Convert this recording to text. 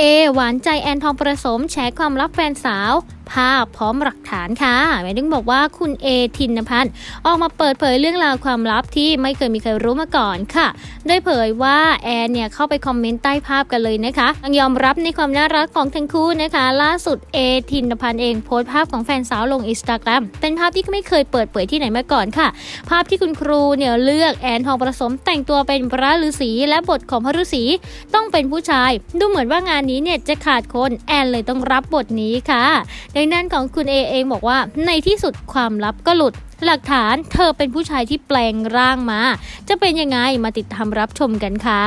เอหวานใจแอนทองประสมแฉความลับแฟนสาว ภาพพร้อมหลักฐานค่ะแม่ดึงบอกว่าคุณเอทินพันธ์ออกมาเปิดเผยเรื่องราวความลับที่ไม่เคยมีใครรู้มาก่อนค่ะ ได้เผยว่าแอนเนี่ยเข้าไปคอมเมนต์ใต้ภาพกันเลยนะคะยังยอมรับในความน่ารักของทั้งคู่นะคะ ล่าสุดเอทินพันธ์เองโพสต์ภาพของแฟนสาวลงอินสตาแกรมเป็นภาพที่ไม่เคยเปิดเผยที่ไหนมาก่อนค่ะ ภาพที่คุณครูเนี่ยเลือกแอนทองประสมแต่งตัวเป็นพระฤาษีและบทของพระฤาษีต้องเป็นผู้ชาย ดูเหมือนว่างานนี้เนี่ยจะขาดคนแอนเลยต้องรับบทนี้ค่ะดังนั้นของคุณเอเองบอกว่าในที่สุดความลับก็หลุด หลักฐานเธอเป็นผู้ชายที่แปลงร่างมา จะเป็นยังไงมาติดตามรับชมกันค่ะ